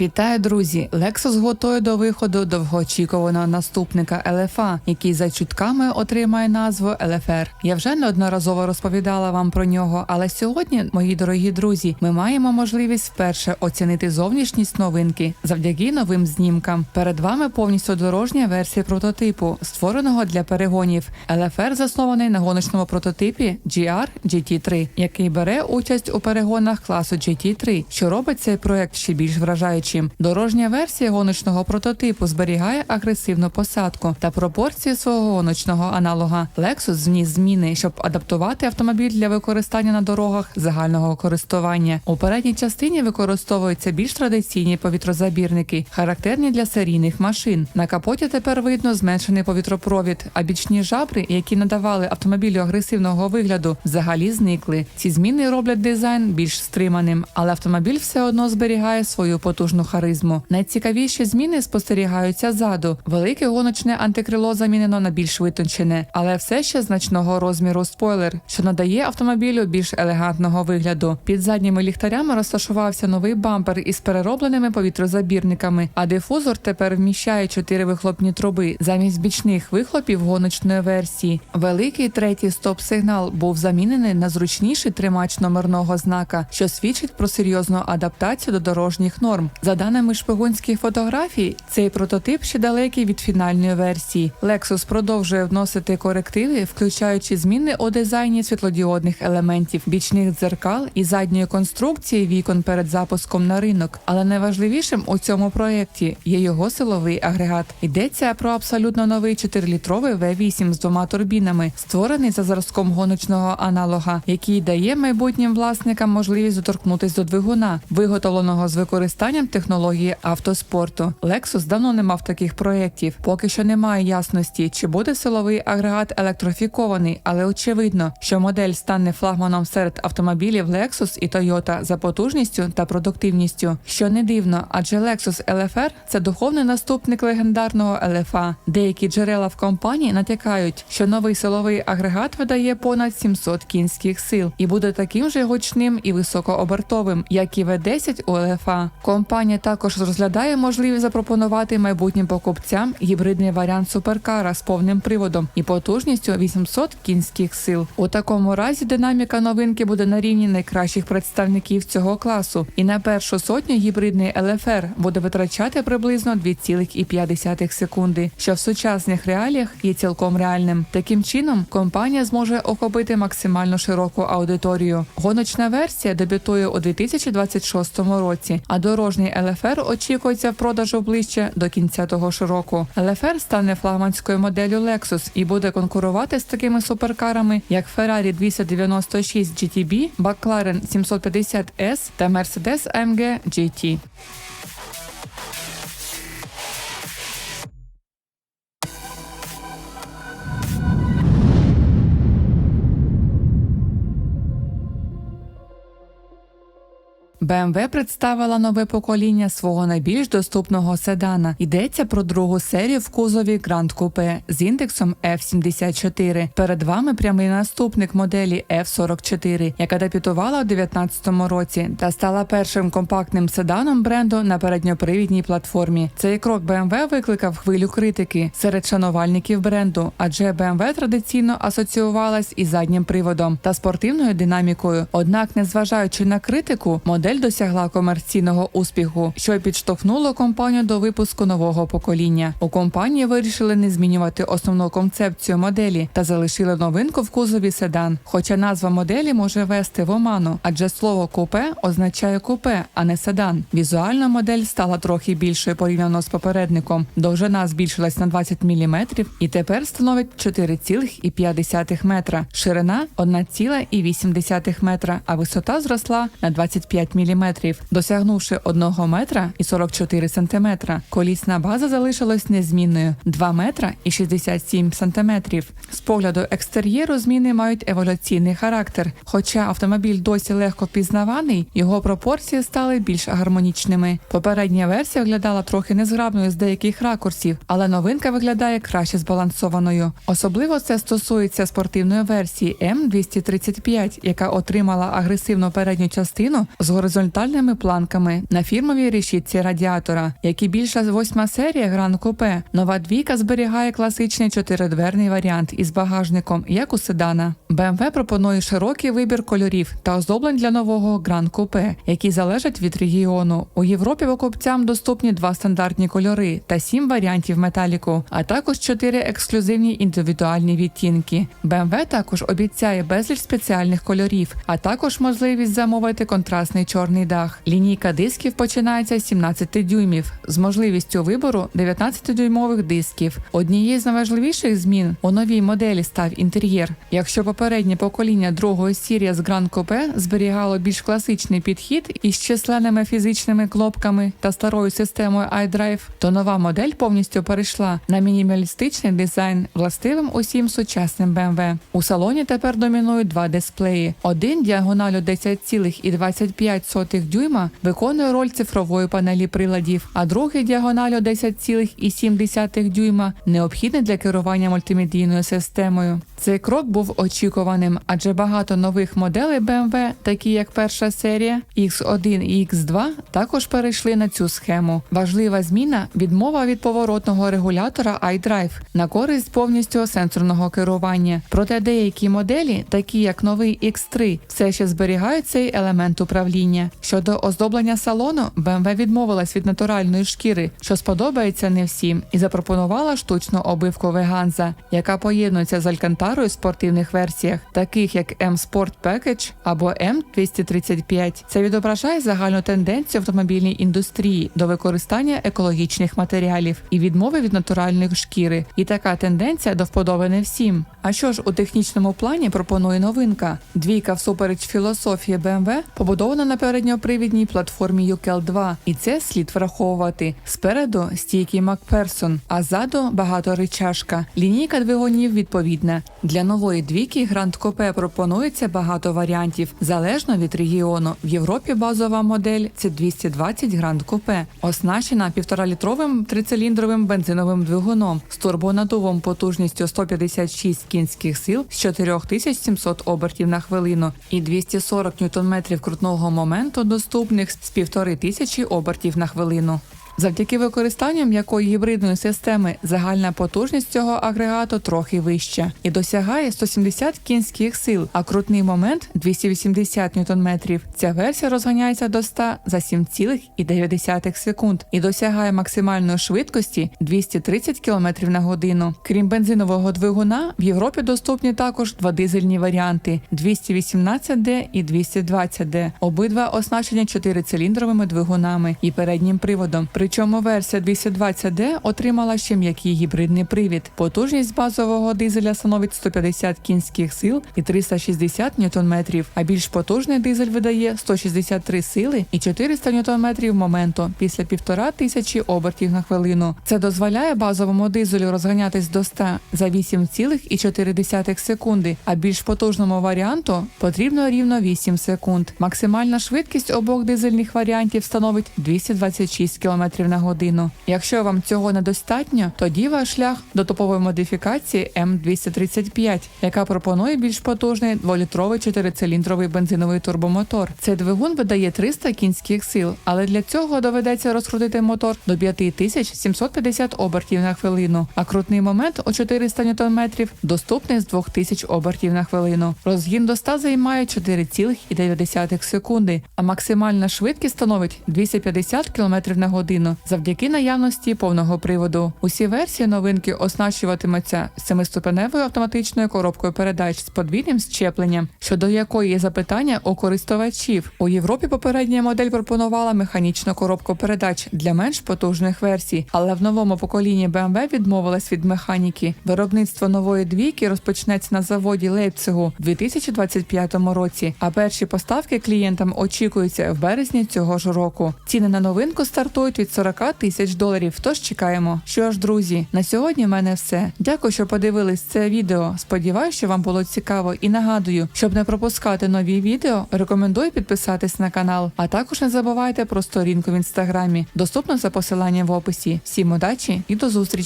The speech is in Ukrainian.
Вітаю, друзі! Lexus готує до виходу довгоочікуваного наступника LFA, який за чутками отримає назву LFR. Я вже неодноразово розповідала вам про нього, але сьогодні, мої дорогі друзі, ми маємо можливість вперше оцінити зовнішність новинки завдяки новим знімкам. Перед вами повністю дорожня версія прототипу, створеного для перегонів. LFR заснований на гоночному прототипі GR GT3, який бере участь у перегонах класу GT3, що робить цей проект ще більш вражаючим. Дорожня версія гоночного прототипу зберігає агресивну посадку та пропорції свого гоночного аналога. Lexus вніс зміни, щоб адаптувати автомобіль для використання на дорогах загального користування. У передній частині використовуються більш традиційні повітрозабірники, характерні для серійних машин. На капоті тепер видно зменшений повітропровід, а бічні жабри, які надавали автомобілю агресивного вигляду, взагалі зникли. Ці зміни роблять дизайн більш стриманим, але автомобіль все одно зберігає свою потужну харизму. Найцікавіші зміни спостерігаються ззаду. Велике гоночне антикрило замінено на більш витончене, але все ще значного розміру спойлер, що надає автомобілю більш елегантного вигляду. Під задніми ліхтарями розташувався новий бампер із переробленими повітрозабірниками, а дифузор тепер вміщає чотири вихлопні труби замість бічних вихлопів гоночної версії. Великий третій стоп-сигнал був замінений на зручніший тримач номерного знака, що свідчить про серйозну адаптацію до дорожніх норм. За даними шпигунських фотографій, цей прототип ще далекий від фінальної версії. Lexus продовжує вносити корективи, включаючи зміни у дизайні світлодіодних елементів, бічних дзеркал і задньої конструкції вікон перед запуском на ринок. Але найважливішим у цьому проєкті є його силовий агрегат. Йдеться про абсолютно новий 4-літровий V8 з двома турбінами, створений за зразком гоночного аналога, який дає майбутнім власникам можливість доторкнутися до двигуна, виготовленого з використанням технології автоспорту. Lexus давно не мав таких проєктів. Поки що немає ясності, чи буде силовий агрегат електрифікований, але очевидно, що модель стане флагманом серед автомобілів Lexus і Toyota за потужністю та продуктивністю. Що не дивно, адже Lexus LFR – це духовний наступник легендарного LFA. Деякі джерела в компанії натякають, що новий силовий агрегат видає понад 700 кінських сил і буде таким же гучним і високообертовим, як і V10 у LFA. Компанія також розглядає можливість запропонувати майбутнім покупцям гібридний варіант суперкара з повним приводом і потужністю 800 кінських сил. У такому разі динаміка новинки буде на рівні найкращих представників цього класу, і на першу сотню гібридний LFR буде витрачати приблизно 2,5 секунди, що в сучасних реаліях є цілком реальним. Таким чином, компанія зможе охопити максимально широку аудиторію. Гоночна версія дебютує у 2026 році, а дорожній LFR очікується в продажу ближче до кінця того ж року. ЛФР стане флагманською моделлю Lexus і буде конкурувати з такими суперкарами, як Ferrari 296 GTB, McLaren 750 S та Mercedes AMG GT. BMW представила нове покоління свого найбільш доступного седана. Йдеться про другу серію в кузові Grand Coupe з індексом F74. Перед вами прямий наступник моделі F44, яка дебютувала у 2019 році та стала першим компактним седаном бренду на передньопривідній платформі. Цей крок BMW викликав хвилю критики серед шанувальників бренду, адже BMW традиційно асоціювалась із заднім приводом та спортивною динамікою. Однак, незважаючи на критику, модель досягла комерційного успіху, що й підштовхнуло компанію до випуску нового покоління. У компанії вирішили не змінювати основну концепцію моделі та залишили новинку в кузові седан. Хоча назва моделі може вести в оману, адже слово купе означає купе, а не седан. Візуально модель стала трохи більшою порівняно з попередником. Довжина збільшилась на 20 мм і тепер становить 4,5 метра. Ширина 1,8 метра, а висота зросла на 25 мм, досягнувши 1 метра і 44 сантиметра. Колісна база залишилась незмінною 2 метра і 67 сантиметрів. З погляду екстер'єру зміни мають еволюційний характер. Хоча автомобіль досі легко впізнаваний, його пропорції стали більш гармонічними. Попередня версія виглядала трохи незграбною з деяких ракурсів, але новинка виглядає краще збалансованою. Особливо це стосується спортивної версії М235, яка отримала агресивну передню частину з горизонтальними планками на фірмовій решітці радіатора, як і більша восьма серія Гран Купе. Нова двійка зберігає класичний чотиридверний варіант із багажником, як у седана. BMW пропонує широкий вибір кольорів та оздоблень для нового Гран Купе, які залежать від регіону. У Європі покупцям доступні два стандартні кольори та сім варіантів металіку, а також чотири ексклюзивні індивідуальні відтінки. BMW також обіцяє безліч спеціальних кольорів, а також можливість замовити контрастний чорний дах. Лінійка дисків починається з 17 дюймів з можливістю вибору 19-дюймових дисків. Однією з найважливіших змін у новій моделі став інтер'єр. Якщо попереднє покоління другої серії з Grand Coupe зберігало більш класичний підхід із численними фізичними кнопками та старою системою iDrive, то нова модель повністю перейшла на мінімалістичний дизайн, властивим усім сучасним BMW. У салоні тепер домінують два дисплеї. Один діагоналю 10,25 дюйма виконує роль цифрової панелі приладів, а другий діагоналю 10,7 дюйма необхідний для керування мультимедійною системою. Цей крок був очікуваним, адже багато нових моделей BMW, такі як перша серія X1 і X2, також перейшли на цю схему. Важлива зміна відмова від поворотного регулятора iDrive на користь повністю сенсорного керування. Проте деякі моделі, такі як новий X3, все ще зберігають цей елемент управління. Щодо оздоблення салону, BMW відмовилась від натуральної шкіри, що сподобається не всім, і запропонувала штучну обивку Veganza, яка поєднується з алькантарою в спортивних версіях, таких як M-Sport Package або M235. Це відображає загальну тенденцію автомобільній індустрії до використання екологічних матеріалів і відмови від натуральної шкіри. І така тенденція до вподоби не всім. А що ж у технічному плані пропонує новинка? Двійка всупереч філософії BMW побудована на передньопривідній платформі UCL 2, і це слід враховувати. Спереду стійкий Макперсон, а ззаду багаторичашка. Лінійка двигунів відповідна. Для нової двійки Grand Coupe пропонується багато варіантів залежно від регіону. В Європі базова модель це 220 Grand Coupe, оснащена 1,5-літровим трициліндровим бензиновим двигуном з турбонадувом потужністю 156 кінських сил з 4700 обертів на хвилину і 240 Нм крутного моменту доступних з 1500 обертів на хвилину. Завдяки використанню м'якої гібридної системи загальна потужність цього агрегату трохи вища і досягає 170 кінських сил, а крутний момент 280 Нм. Ця версія розганяється до 100 за 7,9 секунд і досягає максимальної швидкості 230 км на годину. Крім бензинового двигуна, в Європі доступні також два дизельні варіанти 218D і 220D. Обидва оснащені чотирициліндровими двигунами і переднім приводом. Причому версія 220D отримала ще м'який гібридний привід. Потужність базового дизеля становить 150 кінських сил і 360 ньютон-метрів, а більш потужний дизель видає 163 сили і 400 ньютон-метрів моменту після півтора тисячі обертів на хвилину. Це дозволяє базовому дизелю розганятись до 100 за 8,4 секунди, а більш потужному варіанту потрібно рівно 8 секунд. Максимальна швидкість обох дизельних варіантів становить 226 км на годину. Якщо вам цього недостатньо, тоді ваш шлях до топової модифікації М235, яка пропонує більш потужний дволітровий чотирициліндровий бензиновий турбомотор. Цей двигун видає 300 кінських сил, але для цього доведеться розкрутити мотор до 5750 обертів на хвилину, а крутний момент у 400 Нм доступний з 2000 обертів на хвилину. Розгін до 100 займає 4,9 секунди, а максимальна швидкість становить 250 км на годину завдяки наявності повного приводу. Усі версії новинки оснащуватимуться семиступеневою автоматичною коробкою передач з подвійним щепленням, щодо якої є запитання у користувачів. У Європі попередня модель пропонувала механічну коробку передач для менш потужних версій, але в новому поколінні BMW відмовилась від механіки. Виробництво нової двійки розпочнеться на заводі Лейпцигу в 2025 році. А перші поставки клієнтам очікуються в березні цього ж року. Ціни на новинку стартують від 40 тисяч доларів. Тож чекаємо. Що ж, друзі, на сьогодні в мене все. Дякую, що подивились це відео. Сподіваюсь, що вам було цікаво і нагадую, щоб не пропускати нові відео, рекомендую підписатись на канал. А також не забувайте про сторінку в інстаграмі, доступну за посиланням в описі. Всім удачі і до зустрічі!